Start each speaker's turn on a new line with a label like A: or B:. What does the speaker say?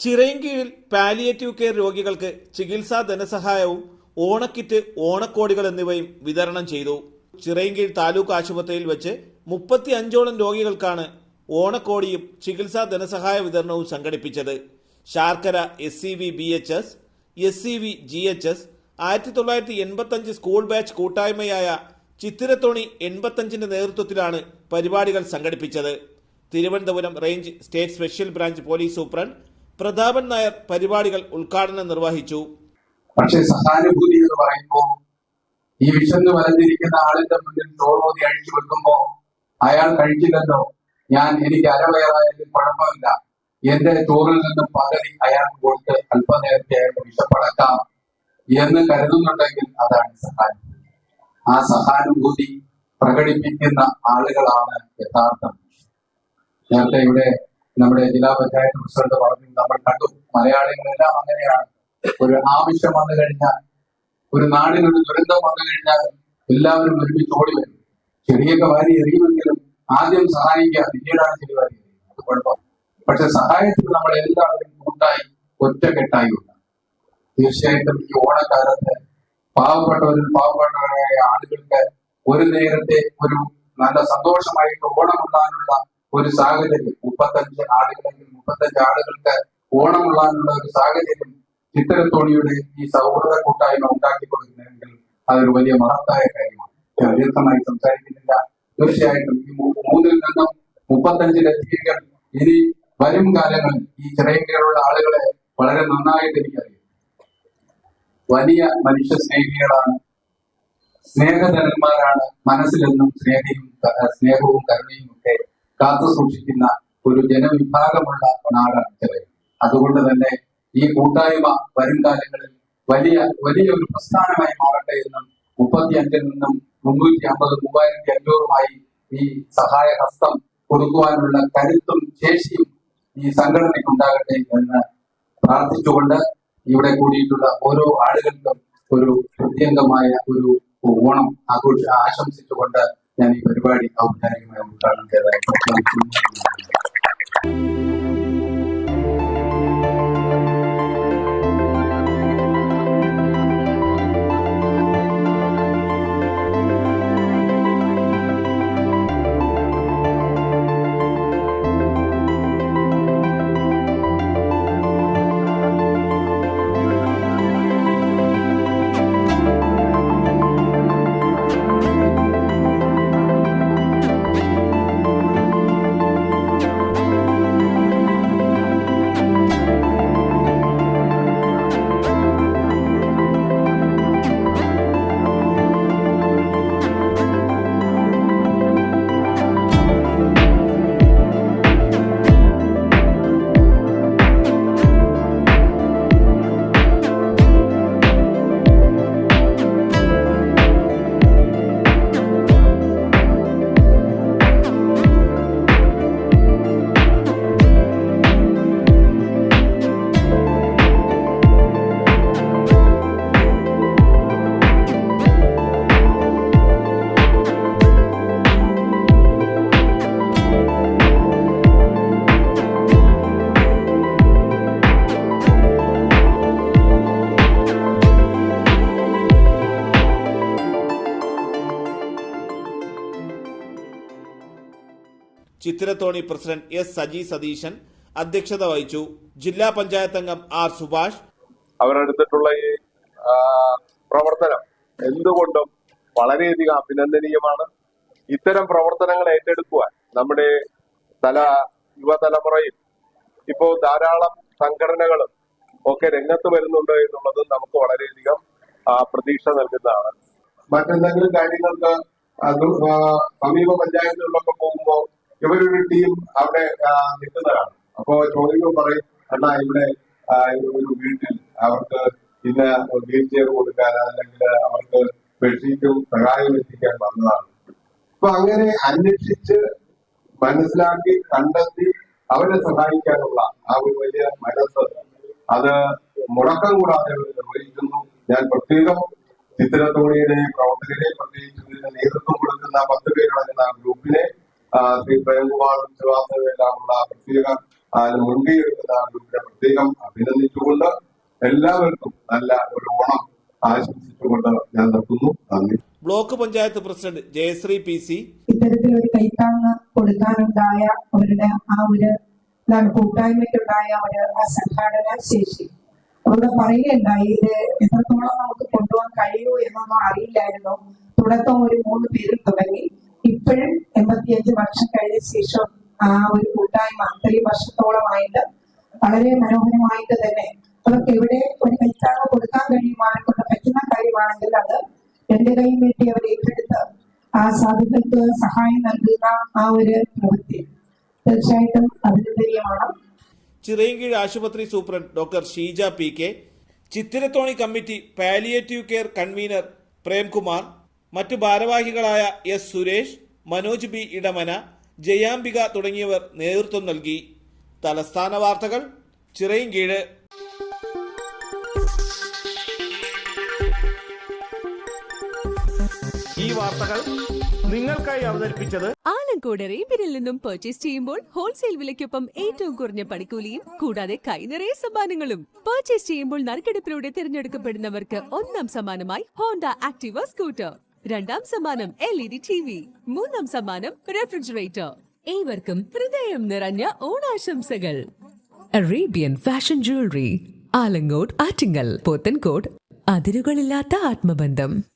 A: ചിറയൻകീഴിൽ palliative care രോഗികൾക്ക് ചികിത്സാ ധനസഹായവും ഓണക്കിറ്റ് ഓണക്കോടികൾ എന്നിവയും വിതരണം ചെയ്തു. ചിറയൻകീഴ് താലൂക്ക് ആശുപത്രിയിൽ വെച്ച് മുപ്പത്തി അഞ്ചോളം രോഗികൾക്കാണ് ഓണക്കോടിയും ചികിത്സാ ധനസഹായ വിതരണവും സംഘടിപ്പിച്ചത്. Sarkara S C V B H S S C V G H S ആയിരത്തി തൊള്ളായിരത്തി എൺപത്തഞ്ച് സ്കൂൾ ബാച്ച് കൂട്ടായ്മയായ ചിത്തിരത്തോണി എൺപത്തഞ്ചിന്റെ നേതൃത്വത്തിലാണ് പരിപാടികൾ സംഘടിപ്പിച്ചത്. Thiruvananthapuram range state special branch police superintendent Prathapan Nair പരിപാടികൾ ഉദ്ഘാടനം നിർവഹിച്ചു.
B: പക്ഷേ സഹാനുഭൂതി എന്ന് പറയുമ്പോ ഈ വിശന്ന് വലഞ്ഞിരിക്കുന്ന ആളിന്റെ മുന്നിൽ ചോറൂതി അഴിച്ചു വെക്കുമ്പോ അയാൾ കഴിച്ചില്ലല്ലോ ഞാൻ എനിക്ക് അരവയറായാലും കുഴപ്പമില്ല. എന്റെ ചോറിൽ നിന്നും പകുതി അയാൾക്ക് കൊടുത്ത് അല്പനേരത്തെ അയാൾക്ക് വിശപ്പടക്കാം എന്ന് കരുതുന്നുണ്ടെങ്കിൽ അതാണ് സഹാനുഭൂതി. ആ സഹാനുഭൂതി പ്രകടിപ്പിക്കുന്ന ആളുകളാണ് യഥാർത്ഥം നേരത്തെ ഇവിടെ നമ്മുടെ ജില്ലാ പഞ്ചായത്ത് പ്രസിഡന്റ് പറഞ്ഞു നമ്മൾ കണ്ടു. മലയാളികളെല്ലാം അങ്ങനെയാണ്. ഒരു ആവശ്യം വന്നു കഴിഞ്ഞാൽ ഒരു നാടിനൊരു ദുരന്തം വന്നു കഴിഞ്ഞാൽ എല്ലാവരും ഒരുമിച്ച് ഓടി വരും. ചെറിയൊക്കെ വാരി എറിയുമെങ്കിലും ആദ്യം സഹായിക്കുക. പിന്നീടാണ് ചെടി വാരി അത് കുഴപ്പം പക്ഷെ സഹായത്തിന് നമ്മൾ എല്ലാവരും കൂട്ടായി ഒറ്റക്കെട്ടായി ഉണ്ട് തീർച്ചയായിട്ടും ഈ ഓണക്കാലത്ത് പാവപ്പെട്ടവരിൽ പാവപ്പെട്ടവരായ ആളുകൾക്ക് ഒരു നേരത്തെ ഒരു നല്ല സന്തോഷമായിട്ട് ഓണമുള്ളാനുള്ള ഒരു സാഹചര്യം. മുപ്പത്തഞ്ച് ആളുകളെങ്കിൽ മുപ്പത്തഞ്ച് ആളുകൾക്ക് ഓണമുള്ളാനുള്ള ഒരു സാഹചര്യം ചിത്തരത്തോണിയുടെ ഈ സൗഹൃദ കൂട്ടായ്മ ഉണ്ടാക്കി കൊടുക്കുന്നെങ്കിൽ അതൊരു വലിയ മഹത്തായ കാര്യമാണ്. ഞാൻ ദീർഘമായി സംസാരിക്കുന്നില്ല. തീർച്ചയായിട്ടും ഈ മൂന്നിൽ നിന്നും മുപ്പത്തഞ്ചിലെത്തിയെങ്കിൽ ഇനി വരും കാലങ്ങളിൽ ഈ ചിറയിലുള്ള ആളുകളെ വളരെ നന്നായിട്ട് എനിക്കറിയാം. വലിയ മനുഷ്യ സ്നേഹികളാണ് സ്നേഹധനന്മാരാണ് മനസ്സിലെന്നും സ്നേഹയും സ്നേഹവും കരുണയും കാത്തു സൂക്ഷിക്കുന്ന ഒരു ജനവിഭാഗമുള്ള നാടാണ് ചെറിയ അതുകൊണ്ട് തന്നെ ഈ കൂട്ടായ്മ വരും കാലങ്ങളിൽ വലിയ വലിയൊരു പ്രസ്ഥാനമായി മാറട്ടെ എന്നും മുപ്പത്തി അഞ്ചിൽ നിന്നും മുന്നൂറ്റി അമ്പത് മൂവായിരത്തി അഞ്ഞൂറുമായി ഈ സഹായ ഹസ്തം കൊടുക്കുവാനുള്ള കരുത്തും ശേഷിയും ഈ സംഘടനയ്ക്ക് ഉണ്ടാകട്ടെ എന്ന് പ്രാർത്ഥിച്ചുകൊണ്ട് ഇവിടെ കൂടിയിട്ടുള്ള ഓരോ ആളുകൾക്കും ഒരു പ്രത്യേകമായ ഒരു ഓണം ആഘോഷ ആശംസിച്ചുകൊണ്ട് ഞാൻ ഈ പരിപാടി ഔപചാരികമായി ഉദ്ഘാടനം ചെയ്തതായി
A: ചിത്തിരത്തോണി പ്രസിഡന്റ് എസ് സജി സതീശൻ അധ്യക്ഷത വഹിച്ചു. ജില്ലാ പഞ്ചായത്ത് അംഗം ആർ സുഭാഷ്.
C: അവരെടുത്തിട്ടുള്ള ഈ പ്രവർത്തനം എന്തുകൊണ്ടും വളരെയധികം അഭിനന്ദനീയമാണ്. ഇത്തരം പ്രവർത്തനങ്ങൾ ഏറ്റെടുക്കുവാൻ നമ്മുടെ തല യുവതലമുറയിൽ ഇപ്പോൾ ധാരാളം സംഘടനകളും ഒക്കെ രംഗത്ത് വരുന്നുണ്ട് എന്നുള്ളത് നമുക്ക് വളരെയധികം പ്രതീക്ഷ നൽകുന്നതാണ്. മറ്റെന്തെങ്കിലും കാര്യങ്ങൾക്ക് സമീപ പഞ്ചായത്തുകളിലൊക്കെ പോകുമ്പോൾ ഇവരൊരു ടീം അവിടെ നിൽക്കുന്നതാണ്. അപ്പോ ചോദിക്കുമ്പോൾ പറയും അണ്ണാ ഇവിടെ ഒരു വീട്ടിൽ അവർക്ക് ഇന്ന് വീൽ ചെയർ കൊടുക്കാൻ അല്ലെങ്കിൽ അവർക്ക് ബെഡ്ഷീറ്റും സഹായം എത്തിക്കാൻ വന്നതാണ്. അപ്പൊ അങ്ങനെ അന്വേഷിച്ച് മനസ്സിലാക്കി കണ്ടെത്തി അവരെ സഹായിക്കാനുള്ള ആ ഒരു വലിയ മനസ്സ് അത് മുടക്കം കൂടാതെ നിർവഹിക്കുന്നു. ഞാൻ പ്രത്യേകം ചിത്രത്തോണിയുടെ പ്രവർത്തകരെ പ്രത്യേകിച്ച് നേതൃത്വം കൊടുക്കുന്ന പത്ത് പേരടങ്ങുന്ന ഗ്രൂപ്പിനെ ശ്രീ പ്രേംകുമാർ വിശ്വാസമെല്ലാമുള്ള പ്രത്യേക മുൻകൈ എടുക്കുന്ന ഗ്രൂപ്പിനെ പ്രത്യേകം അഭിനന്ദിച്ചുകൊണ്ട് എല്ലാവർക്കും നല്ല ഒരു ഓണം ആശംസിച്ചുകൊണ്ട് ഞാൻ നിർത്തുന്നു. നന്ദി.
A: Block panchayat president Jayasree P C.
D: ഇത്തരത്തിലൊരു കൈത്താങ്ങ് കൊടുക്കാനുണ്ടായ അവരുടെ ആ ഒരു എന്താണ് കൂട്ടായ്മയ്ക്കുണ്ടായ ഒരു സംഘാടന ശേഷി. അവിടെ പറയുകയുണ്ടായി ഇത് എത്രത്തോളം നമുക്ക് കൊണ്ടുപോകാൻ കഴിയൂ എന്നൊന്നും അറിയില്ലായിരുന്നു. തുടക്കം ഒരു മൂന്ന് പേരിൽ തുടങ്ങി. ഇപ്പോഴും എൺപത്തിയഞ്ച് വർഷം കഴിഞ്ഞ ശേഷം ആ ഒരു കൂട്ടായ്മ അത്രയും വർഷത്തോളമായിട്ട് വളരെ മനോഹരമായിട്ട് തന്നെ അവർക്ക് എവിടെ ഒരു കൈത്താങ്ങ് കൊടുക്കാൻ കഴിയും ആരെക്കൊണ്ട് പറ്റുന്ന കാര്യമാണെങ്കിൽ അത് എന്റെ കൈയിൽ വേണ്ടി അവർ ഏറ്റെടുത്ത് ആ സാധുക്കൾക്ക് സഹായം നൽകുന്ന ആ ഒരു പ്രവൃത്തി. തീർച്ചയായിട്ടും അഭിനന്ദനീയമാണ്.
A: ചിറയൻകീഴ് ആശുപത്രി superintendent doctor Sheeja P K Chithirathoni committee palliative care convener Premkumar മറ്റു ഭാരവാഹികളായ എസ് സുരേഷ് മനോജ് ബി. ഇടമന ജയാംബിക തുടങ്ങിയവർ നേതൃത്വം നൽകി. തലസ്ഥാന വാർത്തകൾ ചിറയൻകീഴ്. ഈ വാർത്തകൾ നിങ്ങൾക്കായി അവതരിപ്പിച്ചത്
E: ആലങ്കോട് റേബിനിൽ നിന്നും പർച്ചേസ് ചെയ്യുമ്പോൾ ഹോൾസെയിൽ വിലയ്ക്കൊപ്പം ഏറ്റവും കുറഞ്ഞ പണിക്കൂലിയും കൂടാതെ കൈനിറയ സമ്മാനങ്ങളും. പർച്ചേസ് ചെയ്യുമ്പോൾ നറുക്കെടുപ്പിലൂടെ തിരഞ്ഞെടുക്കപ്പെടുന്നവർക്ക് ഒന്നാം സമ്മാനമായി ഹോണ്ട ആക്ടിവ സ്കൂട്ടർ രണ്ടാം സമ്മാനം L E D T V മൂന്നാം സമ്മാനം റെഫ്രിജറേറ്റർ ഏവർക്കും ഹൃദയം നിറഞ്ഞ ഓണാശംസകൾ. Arabian fashion jewellery Alamcode Attingal Pothencode. അതിരുകളില്ലാത്ത ആത്മബന്ധം.